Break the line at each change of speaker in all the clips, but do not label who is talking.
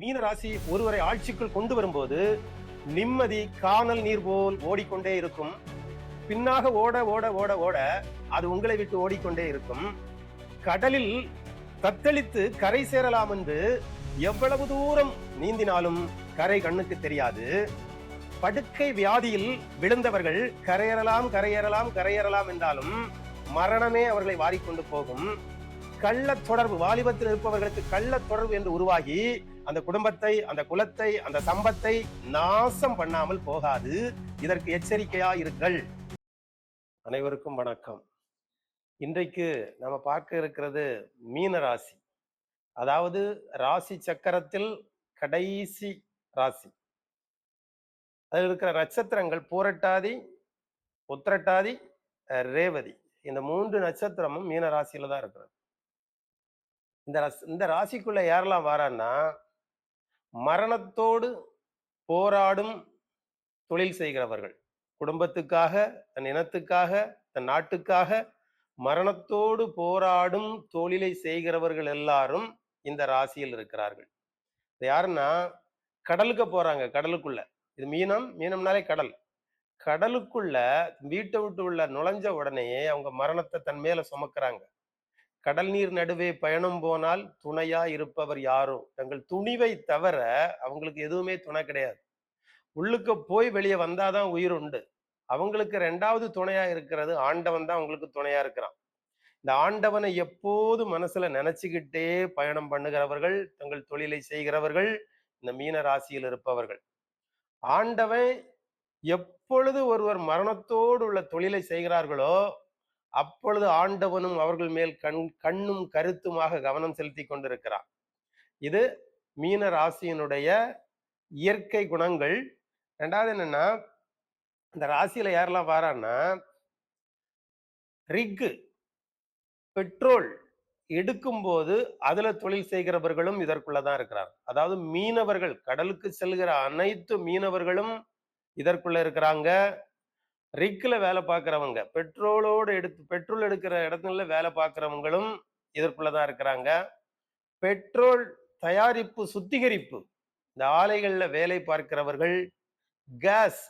மீன ராசி ஒருவரை ஆட்சிக்குள் கொண்டு வரும்போது நிம்மதி காணல் நீர் போல் ஓடிக்கொண்டே இருக்கும். பின்னாக ஓட ஓட ஓட ஓட அது உங்களை விட்டு ஓடிக்கொண்டே இருக்கும். கடலில் தத்தளித்து கரை சேரலாம் என்று எவ்வளவு தூரம் நீந்தினாலும் கரை கண்ணுக்கு தெரியாது. படுக்கை வியாதியில் விழுந்தவர்கள் கரையேறலாம் கரையேறலாம் கரையேறலாம் என்றாலும் மரணமே அவர்களை வாரிக்கொண்டு போகும். கள்ள தொடர்பு வாலிபத்தில் இருப்பவர்களுக்கு கள்ள தொடர்பு என்று உருவாகி அந்த குடும்பத்தை அந்த குலத்தை அந்த சம்பத்தை நாசம் பண்ணாமல் போகாது. இதற்கு எச்சரிக்கையா இருங்கள். அனைவருக்கும் வணக்கம். இன்றைக்கு நம்ம பார்க்க இருக்கிறது மீன ராசி. அதாவது ராசி சக்கரத்தில் கடைசி ராசி. அதில் இருக்கிற நட்சத்திரங்கள் பூரட்டாதி உத்திரட்டாதி ரேவதி. இந்த மூன்று நட்சத்திரமும் மீன ராசியில தான் இருக்கிறது. இந்த ரஸ்- இந்த ராசிக்குள்ள யாரெல்லாம் வாரான்னா மரணத்தோடு போராடும் தொழில் செய்கிறவர்கள். குடும்பத்துக்காக தன் இனத்துக்காக தன் நாட்டுக்காக மரணத்தோடு போராடும் தொழிலை செய்கிறவர்கள் எல்லாரும் இந்த ராசியில் இருக்கிறார்கள். இது யாருன்னா கடலுக்கு போறாங்க கடலுக்குள்ள. இது மீனம் மீனம்னாலே கடல். கடலுக்குள்ள வீட்டை விட்டு உள்ள நுழைஞ்ச உடனேயே அவங்க மரணத்தை தன் மேல சுமக்கிறாங்க. கடல் நீர் நடுவே பயணம் போனால் துணையா இருப்பவர் யாரும் தங்கள் துணிவை தவிர அவங்களுக்கு எதுவுமே துணை கிடையாது. உள்ளுக்கு போய் வெளியே வந்தாதான் உயிர் உண்டு. அவங்களுக்கு ரெண்டாவது துணையா இருக்கிறது ஆண்டவன் தான் அவங்களுக்கு துணையா இருக்கிறான். இந்த ஆண்டவனை எப்போது மனசுல நினைச்சுக்கிட்டே பயணம் பண்ணுகிறவர்கள் தங்கள் தொழிலை செய்கிறவர்கள் இந்த மீன ராசியில் இருப்பவர்கள். ஆண்டவன் எப்பொழுது ஒருவர் மரணத்தோடு உள்ள தொழிலை செய்கிறார்களோ அப்பொழுது ஆண்டவனும் அவர்கள் மேல் கண் கண்ணும் கருத்துமாக கவனம் செலுத்தி கொண்டிருக்கிறான் இது மீன ராசியினுடைய இயற்கை குணங்கள். ரெண்டாவது என்னன்னா இந்த ராசியில யாரெல்லாம் வாரான்னா ரிக்கு பெட்ரோல் எடுக்கும்போது அதுல தொழில் செய்கிறவர்களும் இதற்குள்ளதான் இருக்கிறார். அதாவது மீனவர்கள் கடலுக்கு செல்கிற அனைத்து மீனவர்களும் இதற்குள்ள இருக்கிறாங்க. ரிக்கில் வேலை பார்க்குறவங்க பெட்ரோலோடு எடுத்து பெட்ரோல் எடுக்கிற இடத்துல வேலை பார்க்குறவங்களும் இதற்குள்ள தான் இருக்கிறாங்க. பெட்ரோல் தயாரிப்பு சுத்திகரிப்பு. இந்த ஆலைகளில் வேலை பார்க்கிறவர்கள் கேஸ்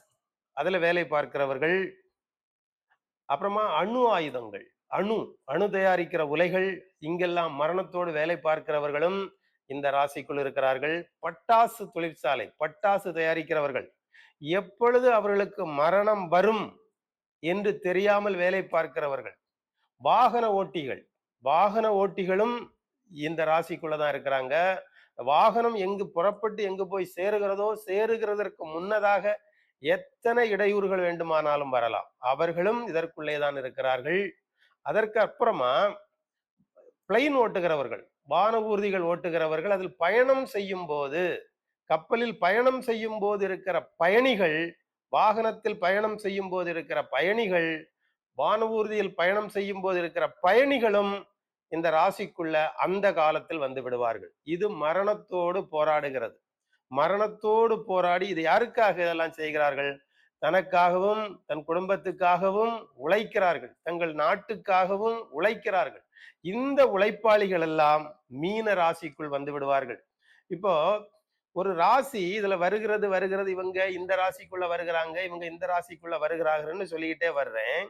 அதில் வேலை பார்க்கிறவர்கள் அப்புறமா அணு ஆயுதங்கள் அணு அணு தயாரிக்கிற உலைகள் இங்கெல்லாம் மரணத்தோடு வேலை பார்க்கிறவர்களும் இந்த ராசிக்குள் இருக்கிறார்கள். பட்டாசு தொழிற்சாலை பட்டாசு தயாரிக்கிறவர்கள். எப்பொழுது அவர்களுக்கு மரணம் வரும் என்று தெரியாமல் வேலை பார்க்கிறவர்கள். வாகன ஓட்டிகள் வாகன ஓட்டிகளும் இந்த ராசிக்குள்ளதான் இருக்கிறாங்க. வாகனம் எங்கு புறப்பட்டு எங்கு போய் சேருகிறதோ சேருகிறதற்கு முன்னதாக எத்தனை இடையூறுகள் வேண்டுமானாலும் வரலாம். அவர்களும் இதற்குள்ளே தான் இருக்கிறார்கள். அதற்கு அப்புறமா பிளைன் ஓட்டுகிறவர்கள் வான ஊர்திகள் ஓட்டுகிறவர்கள் அதில் பயணம் செய்யும் போது கப்பலில் பயணம் செய்யும் போது இருக்கிற பயணிகள் வாகனத்தில் பயணம் செய்யும் போது இருக்கிற பயணிகள் வானூர்தியில் பயணம் செய்யும் போது இருக்கிற பயணிகளும் இந்த ராசிக்குள்ள அந்த காலத்தில் வந்து விடுவார்கள். இது மரணத்தோடு போராடுகிறது. மரணத்தோடு போராடி இது யாருக்காக இதெல்லாம் செய்கிறார்கள்? தனக்காகவும் தன் குடும்பத்துக்காகவும் உழைக்கிறார்கள். தங்கள் நாட்டுக்காகவும் உழைக்கிறார்கள். இந்த உழைப்பாளிகள் எல்லாம் மீன ராசிக்குள் வந்து விடுவார்கள். இப்போ ஒரு ராசி இதுல வருகிறது வருகிறது இவங்க இந்த ராசிக்குள்ள வருகிறாங்க இவங்க இந்த ராசிக்குள்ள வருகிறாங்கன்னு சொல்லிக்கிட்டே வர்றேன்.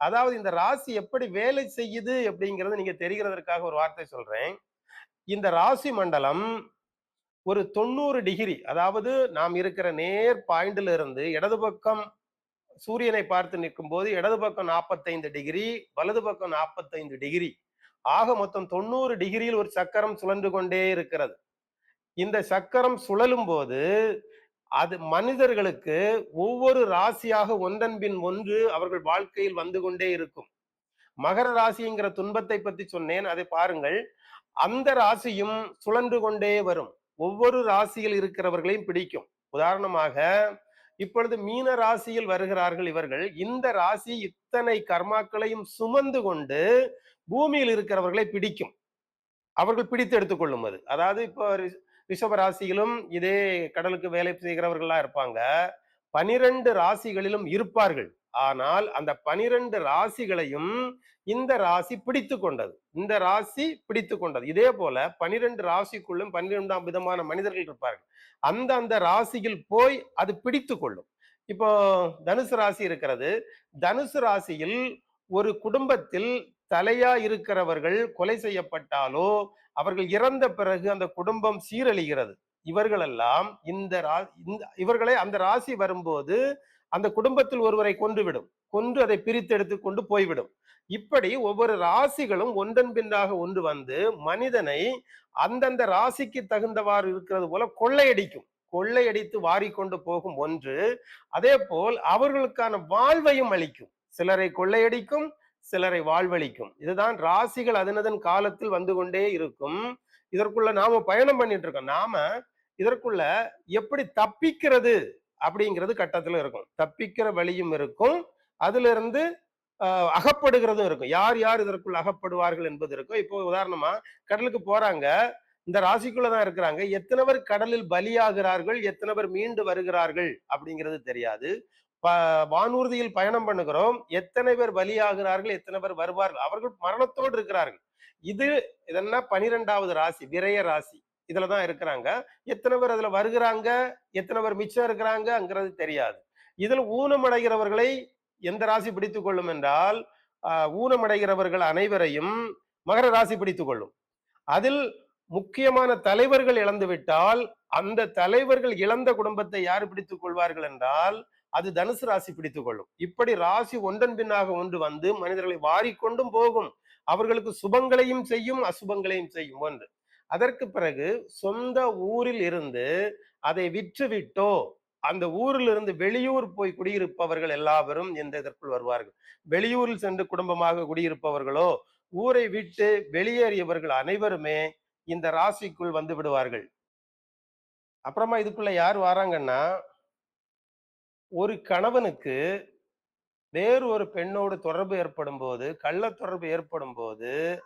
அதாவது இந்த ராசி எப்படி வேலை செய்யுது அப்படிங்கிறது நீங்க தெரிகிறதற்காக ஒரு வார்த்தை சொல்றேன். இந்த ராசி மண்டலம் ஒரு தொண்ணூறு டிகிரி அதாவது நாம் இருக்கிற நேர் பாயிண்ட்ல இருந்து இடது பக்கம் சூரியனை பார்த்து நிற்கும் போது இடது பக்கம் நாற்பத்தைந்து டிகிரி வலது பக்கம் நாற்பத்தைந்து டிகிரி. ஆக மொத்தம் தொண்ணூறு டிகிரியில் ஒரு சக்கரம் சுழன்று கொண்டே இருக்கிறது. இந்த சக்கரம் சுழலும் போது அது மனிதர்களுக்கு ஒவ்வொரு ராசியாக ஒன்றன்பின் ஒன்று அவர்கள் வாழ்க்கையில் வந்து கொண்டே இருக்கும். மகர ராசிங்கிற துன்பத்தை பத்தி சொன்னேன். அதை பாருங்கள். அந்த ராசியும் சுழன்று கொண்டே வரும். ஒவ்வொரு ராசியில் இருக்கிறவர்களையும் பிடிக்கும். உதாரணமாக இப்பொழுது மீன ராசியில் வருகிறார்கள் இவர்கள். இந்த ராசி இத்தனை கர்மாக்களையும் சுமந்து கொண்டு பூமியில் இருக்கிறவர்களை பிடிக்கும். அவர்கள் பிடித்து எடுத்துக்கொள்ளும் அது. அதாவது இப்போ ரிஷப ராசியிலும் இதே கடலுக்கு வேலை செய்கிறவர்களா இருப்பாங்க. பனிரெண்டு ராசிகளிலும் இருப்பார்கள். ஆனால் அந்த பனிரெண்டு ராசிகளையும் இந்த ராசி பிடித்து கொண்டது இந்த ராசி பிடித்து கொண்டது இதே போல பனிரெண்டு ராசிக்குள்ளும் பன்னிரெண்டாம் விதமான மனிதர்கள் இருப்பார்கள். அந்த அந்த ராசியில் போய் அது பிடித்து கொள்ளும் இப்போ தனுசு ராசி இருக்கிறது. தனுசு ராசியில் ஒரு குடும்பத்தில் தலையா இருக்கிறவர்கள் கொலை செய்யப்பட்டாலோ அவர்கள் இறந்த பிறகு அந்த குடும்பம் சீரழிகிறது. இவர்களெல்லாம் இந்த இந்த இவர்களை அந்த ராசி வரும்போது அந்த குடும்பத்தில் ஒருவரை கொன்றுவிடும். கொன்று அதை பிரித்தெடுத்து கொண்டு போய்விடும். இப்படி ஒவ்வொரு ராசிகளும் ஒன்றன் பின்னாக ஒன்று வந்து மனிதனை அந்தந்த ராசிக்கு தகுந்தவாறு இருக்கிறது போல கொள்ளையடிக்கும். கொள்ளையடித்து வாரிக்கொண்டு போகும் ஒன்று. அதே போல் அவர்களுக்கான வாழ்வையும் அளிக்கும். சிலரை கொள்ளையடிக்கும் சிலரை வாழ்வழிக்கும். இதுதான் ராசிகள் அதனதன் காலத்தில் வந்து கொண்டே இருக்கும். இதற்குள்ள நாம பயணம் பண்ணிட்டு இருக்கோம். நாம இதற்குள்ள எப்படி தப்பிக்கிறது அப்படிங்கிறது கட்டத்துல இருக்கும். தப்பிக்கிற வழியும் இருக்கும். அதுல இருந்து அகப்படுகிறதும் இருக்கும். யார் யார் இதற்குள் அகப்படுவார்கள் என்பது இருக்கும். இப்போ உதாரணமா கடலுக்கு போறாங்க. இந்த ராசிக்குள்ளதான் இருக்கிறாங்க. எத்தனை பேர் கடலில் பலியாகிறார்கள்? எத்தனை பேர் மீண்டு வருகிறார்கள்? அப்படிங்கிறது தெரியாது. வானூர்தியில் பயணம் பண்ணுகிறோம். எத்தனை பேர் பலியாகிறார்கள் எத்தனை பேர் வருவார்கள் அவர்கள் மரணத்தோடு இருக்கிறார்கள். இது இதெல்லாம் பனிரெண்டாவது ராசி விரைய ராசி. இதுலதான் இருக்கிறாங்க. எத்தனை பேர் அதுல வருகிறாங்க எத்தனை பேர் மிச்சம் இருக்கிறாங்கிறது தெரியாது. இதில் ஊனமடைகிறவர்களை எந்த ராசி பிடித்து கொள்ளும் என்றால் ஊனமடைகிறவர்கள் அனைவரையும் மகர ராசி பிடித்து கொள்ளும். அதில் முக்கியமான தலைவர்கள் இழந்து விட்டால் அந்த தலைவர்கள் இழந்த குடும்பத்தை யார் பிடித்துக் கொள்வார்கள் என்றால் அது தனுசு ராசி பிடித்து கொள்ளும் இப்படி ராசி ஒன்றன் பின்னாக ஒன்று வந்து மனிதர்களை வாரிக்கொண்டும் போகும். அவர்களுக்கு சுபங்களையும் செய்யும் அசுபங்களையும் செய்யும் ஒன்று. அதற்கு பிறகு சொந்த ஊரில் இருந்து அதை விற்று விட்டோ அந்த ஊரில் இருந்து வெளியூர் போய் குடியிருப்பவர்கள் எல்லாவரும் எந்த இதற்குள் வருவார்கள். வெளியூரில் சென்று குடும்பமாக குடியிருப்பவர்களோ ஊரை விட்டு வெளியேறியவர்கள் அனைவருமே இந்த ராசிக்குள் வந்து விடுவார்கள். அப்புறமா இதுக்குள்ள யார் வராங்கன்னா ஒரு கணவனுக்கு வேறு ஒரு பெண்ணோடு தொடர்பு ஏற்படும் போது கள்ள தொடர்பு ஏற்படும் போது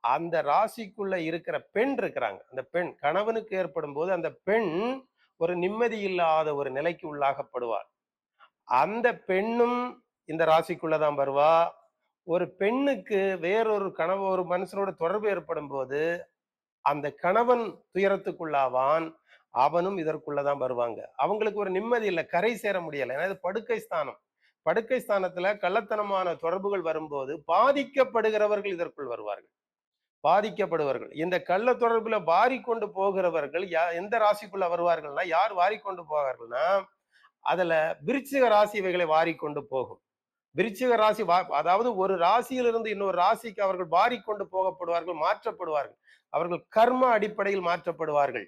அந்த ராசிக்குள்ள இருக்கிற பெண் இருக்கிறாங்க. அந்த பெண் கணவனுக்கு ஏற்படும் போது அந்த பெண் ஒரு நிம்மதி இல்லாத ஒரு நிலைக்கு உள்ளாகப்படுவார் அந்த பெண்ணும் இந்த ராசிக்குள்ளதான் வருவா. ஒரு பெண்ணுக்கு வேறொரு கணவன் ஒரு மனுஷனோட தொடர்பு ஏற்படும் போது அந்த கணவன் துயரத்துக்குள்ளாவான். அவனும் இதற்குள்ளதான் வருவாங்க. அவங்களுக்கு ஒரு நிம்மதி இல்லை. கரை சேர முடியல. ஏன்னா இது படுக்கை ஸ்தானம். படுக்கை ஸ்தானத்துல கள்ளத்தனமான தொடர்புகள் வரும்போது பாதிக்கப்படுகிறவர்கள் இதற்குள் வருவார்கள். பாதிக்கப்படுவார்கள். இந்த கள்ள தொடர்புல வாரி கொண்டு போகிறவர்கள் எந்த ராசிக்குள்ள வருவார்கள்னா யார் வாரி கொண்டு போவார்கள்னா அதுல விருச்சிக ராசி இவைகளை வாரி கொண்டு போகும். விருச்சிக ராசி அதாவது ஒரு ராசியிலிருந்து இன்னொரு ராசிக்கு அவர்கள் வாரி கொண்டு போகப்படுவார்கள் மாற்றப்படுவார்கள். அவர்கள் கர்ம அடிப்படையில் மாற்றப்படுவார்கள்.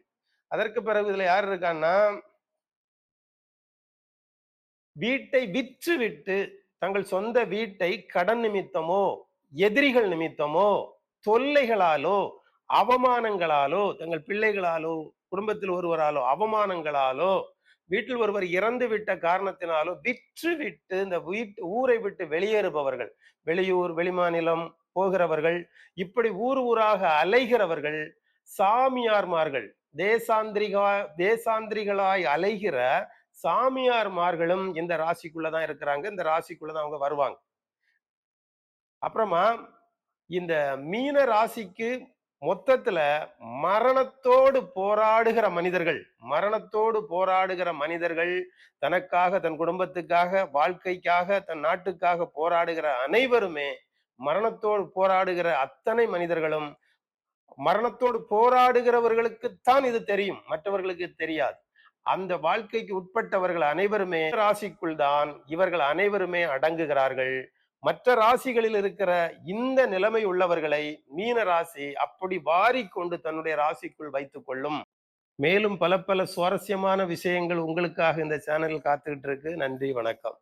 அதற்கு பிறகு இதுல யார் இருக்கான்னா வீட்டை விற்று விட்டு தங்கள் சொந்த வீட்டை கடன் நிமித்தமோ எதிரிகள் நிமித்தமோ தொல்லைகளாலோ அவமானங்களாலோ தங்கள் பிள்ளைகளாலோ குடும்பத்தில் ஒருவராலோ அவமானங்களாலோ வீட்டில் ஒருவர் இறந்து விட்ட காரணத்தினாலோ விற்று விட்டு இந்த வீட்டு ஊரை விட்டு வெளியேறுபவர்கள் வெளியூர் வெளிமாநிலம் போகிறவர்கள் இப்படி ஊர் ஊராக அலைகிறவர்கள் சாமியார்மார்கள் தேசாந்திரிகா தேசாந்திரிகளாய் அலைகிற சாமியார்மார்களும் இந்த ராசிக்குள்ளதான் இருக்கிறாங்க. இந்த ராசிக்குள்ளதான் அவங்க வருவாங்க. அப்புறமா இந்த மீன ராசிக்கு மொத்தத்துல மரணத்தோடு போராடுகிற மனிதர்கள் மரணத்தோடு போராடுகிற மனிதர்கள் தனக்காக தன் குடும்பத்துக்காக வாழ்க்கைக்காக தன் நாட்டுக்காக போராடுகிற அனைவருமே மரணத்தோடு போராடுகிற அத்தனை மனிதர்களும் மரணத்தோடு போராடுகிறவர்களுக்குத்தான் இது தெரியும். மற்றவர்களுக்கு தெரியாது. அந்த வாழ்க்கைக்கு உட்பட்டவர்கள் அனைவருமே ராசிக்குள் தான் இவர்கள் அனைவருமே அடங்குகிறார்கள். மற்ற ராசிகளில் இருக்கிற இந்த நிலைமை உள்ளவர்களை மீன ராசி அப்படி வாரி கொண்டு தன்னுடைய ராசிக்குள் வைத்துக் கொள்ளும். மேலும் பல பல சுவாரஸ்யமான விஷயங்கள் உங்களுக்காக இந்த சேனலில் காத்துக்கிட்டு இருக்கு. நன்றி வணக்கம்.